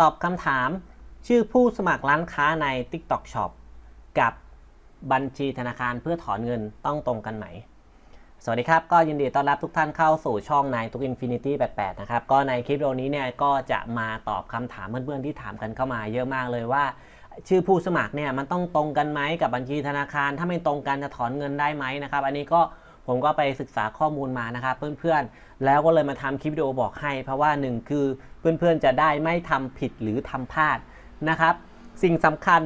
ตอบคำถาม ชื่อผู้สมัครร้านค้าใน TikTok Shop กับบัญชีธนาคารเพื่อถอนเงินต้องตรงกันไหม สวัสดีครับ ก็ยินดีต้อนรับทุกท่านเข้าสู่ช่องนายทุก Infinity 88 นะครับ ก็ในคลิปวิดีโอนี้เนี่ยก็จะมาตอบคำถามเพื่อนๆที่ถามกันเข้ามาเยอะมากเลยว่า ชื่อผู้สมัครเนี่ยมันต้องตรงกันไหมกับบัญชีธนาคาร ถ้าไม่ตรงกันจะถอนเงินได้ไหมนะครับ อันนี้ก็ ผมก็ไปศึกษาข้อมูลมานะครับเพื่อนๆ แล้วก็เลยมาทำคลิปวิดีโอบอกให้ เพราะว่าหนึ่งคือเพื่อนๆจะได้ไม่ทำผิดหรือทำพลาดนะครับ สิ่งสำคัญ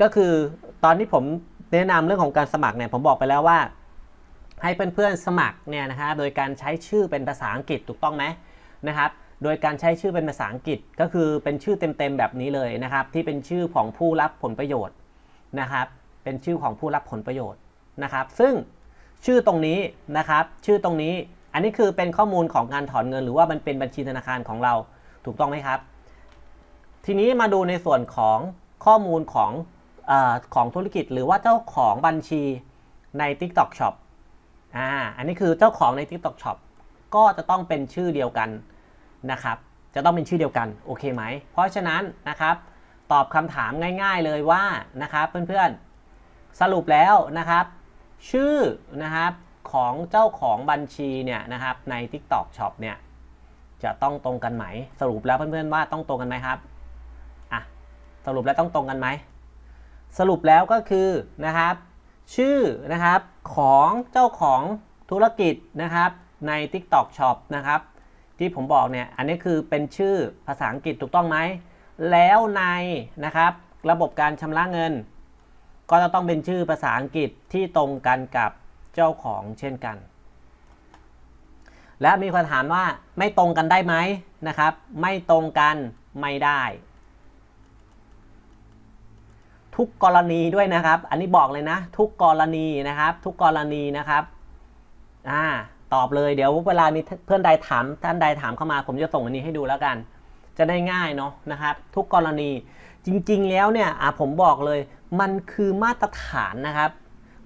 ก็คือตอนที่ผมแนะนำเรื่องของการสมัครเนี่ยผมบอกไปแล้วว่า ให้เพื่อนๆสมัครเนี่ยนะฮะโดยการใช้ชื่อเป็นภาษาอังกฤษถูกต้องไหมนะครับโดยการใช้ชื่อเป็นภาษาอังกฤษก็คือเป็นชื่อเต็มๆแบบนี้เลยนะครับ ที่เป็นชื่อของผู้รับผลประโยชน์นะครับ เป็นชื่อของผู้รับผลประโยชน์นะครับ ซึ่ง ชื่อตรงนี้นะครับ ชื่อตรงนี้ อันนี้คือเป็นข้อมูลของการถอนเงิน หรือว่ามันเป็นบัญชีธนาคารของเรา ถูกต้องไหมครับ ทีนี้มาดูในส่วนของข้อมูลของอของธุรกิจ หรือว่าเจ้าของบัญชีใน TikTok Shop อ่า อันนี้คือเจ้าของใน TikTok Shop ก็จะต้องเป็นชื่อเดียวกันนะครับ จะต้องเป็นชื่อเดียวกัน โอเคไหม เพราะฉะนั้นนะครับ ตอบคำถามง่าย ๆเลยว่านะครับเพื่อนๆ สรุปแล้วนะครับ ชื่อนะครับของเจ้าของบัญชีเนี่ยนะครับใน TikTok Shop เนี่ยจะต้องตรงกันไหม สรุปแล้วเพื่อนๆว่าต้องตรงกันไหมครับอะสรุปแล้วต้องตรงกันไหมสรุปแล้วก็คือนะครับ ชื่อนะครับของเจ้าของธุรกิจนะครับใน TikTok Shop นะครับที่ผมบอกเนี่ยอันนี้คือเป็นชื่อภาษาอังกฤษถูกต้องไหมแล้วในนะครับระบบการชำระเงิน ก็จะต้องเป็นชื่อภาษาอังกฤษที่ตรงกันกับเจ้าของเช่นกัน และมีคนถามว่าไม่ตรงกันได้ไหมนะครับ ไม่ตรงกันไม่ได้ ทุกกรณีด้วยนะครับ อันนี้บอกเลยนะ ทุกกรณีนะครับ ทุกกรณีนะครับอ่าตอบเลยเดี๋ยวเวลามีเพื่อนใดถามท่านใดถามเข้ามา ผมจะส่งอันนี้ให้ดูแล้วกัน จะได้ง่ายเนาะนะครับ ทุกกรณี จริงๆแล้วเนี่ยอะผมบอกเลยมันคือมาตรฐานนะครับ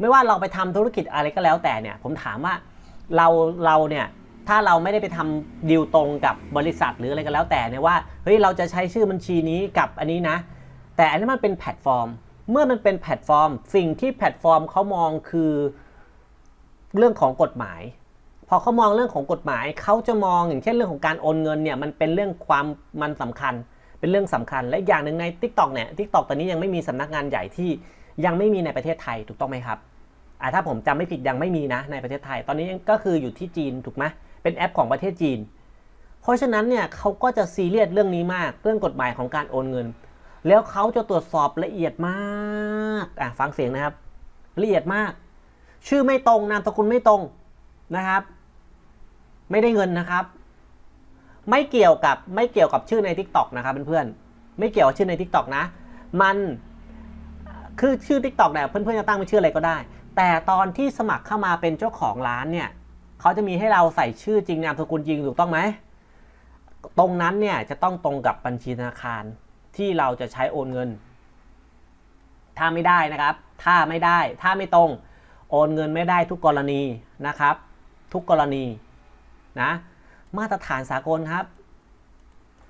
ไม่ว่าเราไปทำธุรกิจอะไรก็แล้วแต่เนี่ยผมถามว่าเราเราเนี่ยถ้าเราไม่ได้ไปทำดีลตรงกับบริษัทหรืออะไรก็แล้วแต่เนี่ยว่าเฮ้ยเราจะใช้ชื่อบัญชีนี้กับอันนี้นะ แต่อันนี้มันเป็นแพลตฟอร์ม เมื่อมันเป็นแพลตฟอร์ม สิ่งที่แพลตฟอร์มเขามองคือเรื่องของกฎหมาย พอเขามองเรื่องของกฎหมายเขาจะมองอย่างเช่นเรื่องของการโอนเงินเนี่ยมันเป็นเรื่องความมันสำคัญ เป็นเรื่องสำคัญและอย่างหนึ่งใน Tik t o อกเนี่ยทิกตอกตอนนี้ยังไม่มีสำนักงานใหญ่ที่ยังไม่มีในประเทศไทยถูกต้องไหมครับอ่าถ้าผมจำไม่ผิดยังไม่มีนะในประเทศไทย ตอนนี้ก็คืออยู่ที่จีนถูกไหมเป็นแอปของประเทศจีน เพราะฉะนั้นเนี่ยเขาก็จะซีเรียสเรื่องนี้มาก เรื่องกฎหมายของการโอนเงิน แล้วเขาจะตรวจสอบละเอียดมากอะฟังเสียงนะครับ ละเอียดมาก ชื่อไม่ตรงนามสกุลไม่ตรงนะครับ ไม่ได้เงินนะครับ ไม่เกี่ยวกับไม่เกี่ยวกับชื่อใน Tik t o อกนะครับเพื่อนๆไม่เกี่ยวกับชื่อใน Tik t o อกนะ มันคือชื่อ Tik t o อกเนี่ยเพื่อนๆจะตั้งเป็นชื่ออะไรก็ได้ แต่ตอนที่สมัครเข้ามาเป็นเจ้าของร้านเนี่ยเขาจะมีให้เราใส่ชื่อจริงนามสกุลจริงถูกต้องไหมตรงนั้นเนี่ยจะต้องตรงกับบัญชีธนาคารที่เราจะใช้โอนเงิน ถ้าไม่ได้นะครับ ถ้าไม่ได้ ถ้าไม่ตรง โอนเงินไม่ได้ทุกกรณีนะครับ ทุกกรณีนะ มาตรฐานสากลครับ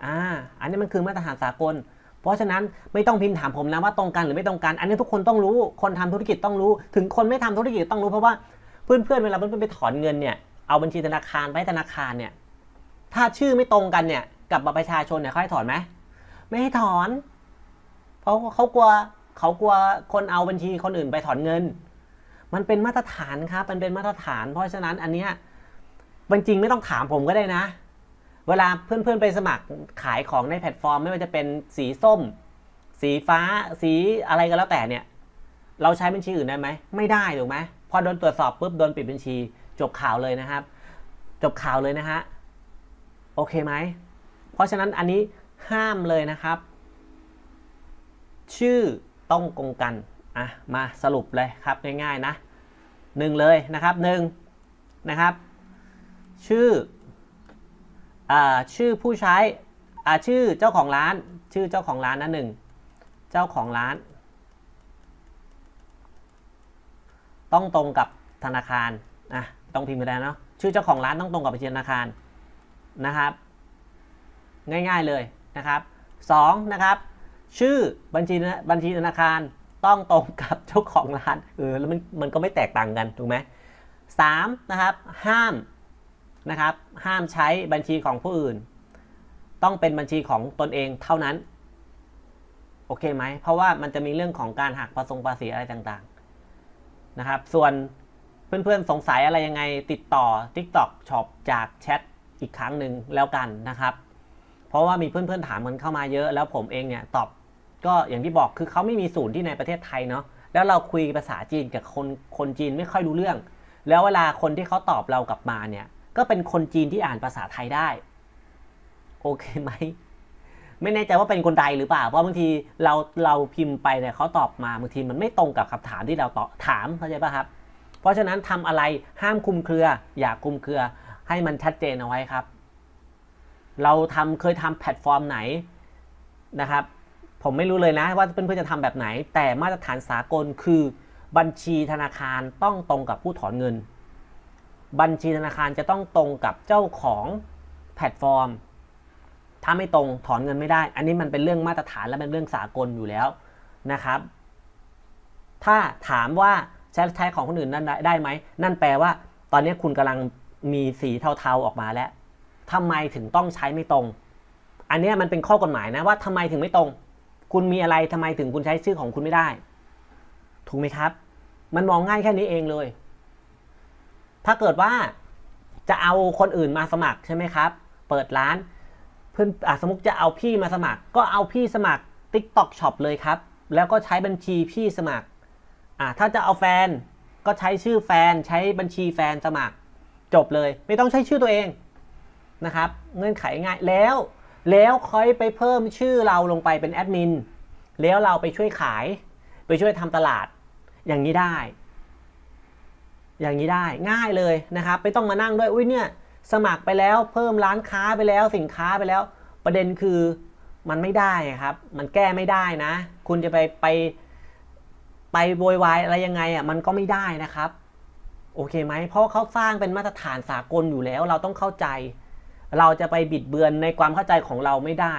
อ่า อันนี้มันคือมาตรฐานสากล เพราะฉะนั้นไม่ต้องพิมพ์ถามผมนะว่าตรงกันหรือไม่ตรงกัน อันนี้ทุกคนต้องรู้ คนทำธุรกิจต้องรู้ ถึงคนไม่ทำธุรกิจต้องรู้เพราะว่าเพื่อนๆเวลาเพื่อนๆไปถอนเงินเนี่ย เอาบัญชีธนาคารไปธนาคารเนี่ย ถ้าชื่อไม่ตรงกันเนี่ยกับบัตรประชาชนเนี่ยเขาให้ถอนไหม ไม่ให้ถอน เพราะเขากลัวเขากลัวคนเอาบัญชีคนอื่นไปถอนเงิน มันเป็นมาตรฐานครับ มันเป็นมาตรฐาน เพราะฉะนั้นอันเนี้ย จริงไม่ต้องถามผมก็ได้นะ เวลาเพื่อนๆไปสมัครขายของในแพลตฟอร์ม ไม่ว่าจะเป็นสีส้ม สีฟ้า สีอะไรก็แล้วแต่เนี่ย เราใช้บัญชีอื่นได้ไหม ไม่ได้ถูกไหมพอโดนตรวจสอบปุ๊บโดนปิดบัญชี จบข่าวเลยนะครับ จบข่าวเลยนะฮะโอเคไหม เพราะฉะนั้นอันนี้ห้ามเลยนะครับ ชื่อต้องตรงกันอะมาสรุปเลยครับง่ายๆนะหนึ่งเลยนะครับหนึ่งนะครับ ชื่ออชื่อผู้ใช้อ่าชื่อเจ้าของร้าน ชื่อเจ้าของร้านนะหนึ่งเจ้าของร้าน ต้องตรงกับธนาคารอะต้องพิมพ์ไปแล้วเนาะชื่อเจ้าของร้านต้องตรงกับบัญชีธนาคารนะครับ ง่ายๆเลยนะครับ2นะครับ ชื่อบัญชีบัญชีธนาคารต้องตรงกับเจ้าของร้านเออแล้วมันมันก็ไม่แตกต่างกันถูกไหมสามนะครับ ห้าม นะครับ ห้ามใช้บัญชีของผู้อื่น ต้องเป็นบัญชีของตนเองเท่านั้น โอเคไหม เพราะว่ามันจะมีเรื่องของการหักภาษีภาษีอะไรต่างๆ นะครับ ส่วนเพื่อนๆสงสัยอะไรยังไงติดต่อ TikTok Shop จากแชทอีกครั้งหนึ่งแล้วกันนะครับ เพราะว่ามีเพื่อนๆถามกันเข้ามาเยอะ แล้วผมเองเนี่ยตอบก็อย่างที่บอกคือเขาไม่มีศูนย์ที่ในประเทศไทยเนาะแล้วเราคุยภาษาจีนกับคนคนจีนไม่ค่อยรู้เรื่อง แล้วเวลาคนที่เขาตอบเรากลับมาเนี่ย ก็เป็นคนจีนที่อ่านภาษาไทยได้ โอเคไหมไม่แน่ใจว่าเป็นคนใดหรือเปล่า เพราะบางทีเราเราพิมพ์ไปเนี่ยเขาตอบมาบางทีมันไม่ตรงกับคำถามที่เราตอบถามเข้าใจป่ะครับ เพราะฉะนั้นทำอะไรห้ามคุมเครือ อย่าคุมเครือ ให้มันชัดเจนเอาไว้ครับ เราทำเคยทำแพลตฟอร์มไหนนะครับ ผมไม่รู้เลยนะว่าเพื่อนๆจะทำแบบไหน แต่มาตรฐานสากลคือบัญชีธนาคารต้องตรงกับผู้ถอนเงิน บัญชีธนาคารจะต้องตรงกับเจ้าของแพลตฟอร์ม ถ้าไม่ตรงถอนเงินไม่ได้ อันนี้มันเป็นเรื่องมาตรฐานและเป็นเรื่องสากลอยู่แล้วนะครับ ถ้าถามว่าใช้ใช้ของคนอื่นนั้นได้ไหม นั่นแปลว่า ตอนนี้คุณกำลังมีสีเทาๆออกมาแล้วทำไมถึงต้องใช้ไม่ตรง อันนี้มันเป็นข้อกฎหมายนะว่าทำไมถึงไม่ตรง คุณมีอะไรทำไมถึงคุณใช้ชื่อของคุณไม่ได้ ถูกไหมครับ มันมองง่ายแค่นี้เองเลย ถ้าเกิดว่าจะเอาคนอื่นมาสมัครใช่ไหมครับ เปิดร้านเพื่อนอสมมติจะเอาพี่มาสมัคร ก็เอาพี่สมัคร TikTok Shop เลยครับ แล้วก็ใช้บัญชีพี่สมัครอะถ้าจะเอาแฟนก็ใช้ชื่อแฟนใช้บัญชีแฟนสมัคร จบเลยไม่ต้องใช้ชื่อตัวเองนะครับ เงื่อนไขง่ายแล้วแล้วค่อยไปเพิ่มชื่อเราลงไปเป็นแอดมินแล้วเราไปช่วยขาย ไปช่วยทำตลาดอย่างนี้ได้ อย่างนี้ได้ง่ายเลยนะครับไม่ต้องมานั่งด้วยอุ้ยเนี่ยสมัครไปแล้วเพิ่มร้านค้าไปแล้วสินค้าไปแล้ว ประเด็นคือมันไม่ได้ครับ มันแก้ไม่ได้นะ คุณจะไปไปไปโวยวายอะไรยังไงอะมันก็ไม่ได้นะครับ โอเคไหมเพราะเขาสร้างเป็นมาตรฐานสากลอยู่แล้ว เราต้องเข้าใจ เราจะไปบิดเบือนในความเข้าใจของเราไม่ได้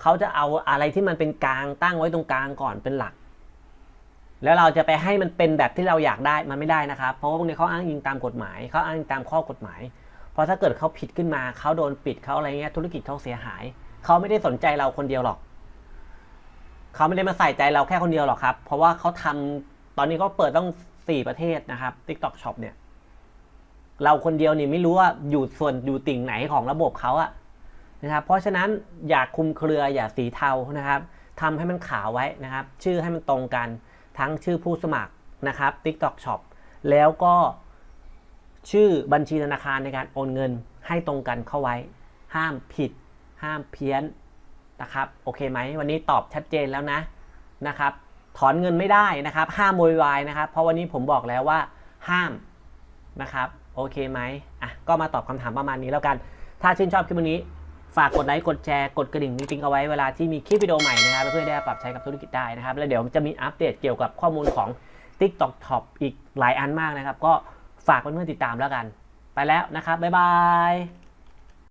เขาจะเอาอะไรที่มันเป็นกลางตั้งไว้ตรงกลางก่อนเป็นหลัก แล้วเราจะไปให้มันเป็นแบบที่เราอยากได้มันไม่ได้นะครับ เพราะว่าพวกนี้เขาอ้างอิงตามกฎหมายเขาอ้างอิงตามข้อกฎหมาย เพราะถ้าเกิดเขาผิดขึ้นมาเขาโดนปิดเขาอะไรเงี้ยธุรกิจเขาเสียหายเขาไม่ได้สนใจเราคนเดียวหรอกเขาไม่ได้มาใส่ใจเราแค่คนเดียวหรอกครับ เพราะว่าเขาทำตอนนี้เขาเปิดต้องสี่ประเทศนะครับ TikTok Shop เนี่ย เราคนเดียวนี่ไม่รู้ว่าอยู่ส่วนอยู่ติ่งไหนของระบบเขาอะนะครับ เพราะฉะนั้นอย่าคุมเครืออย่าสีเทานะครับทำให้มันขาวไว้นะครับ ชื่อให้มันตรงกัน ทั้งชื่อผู้สมัครนะครับ TikTok Shop แล้วก็ชื่อบัญชีธนาคารในการโอนเงินให้ตรงกันเข้าไว้ ห้ามผิด ห้ามเพี้ยนนะครับโอเคไหมวันนี้ตอบชัดเจนแล้วนะนะครับถอนเงินไม่ได้นะครับ ห้ามโวยวายนะครับ เพราะวันนี้ผมบอกแล้วว่าห้ามนะครับโอเคไหมอะก็มาตอบคำถามประมาณนี้แล้วกัน ถ้าชื่นชอบคลิปวันนี้ ฝากกดไลค์กดแชร์กดกระดิ่งติ๊งๆเอาไว้เวลาที่มีคลิปวิดีโอใหม่นะครับเพื่อได้ปรับใช้กับธุรกิจได้นะครับ แล้วเดี๋ยวจะมีอัปเดตเกี่ยวกับข้อมูลของ TikTok Top อีกหลายอันมากนะครับ ก็ฝากเพื่อนๆติดตามแล้วกัน ไปแล้วนะครับบ๊ายบาย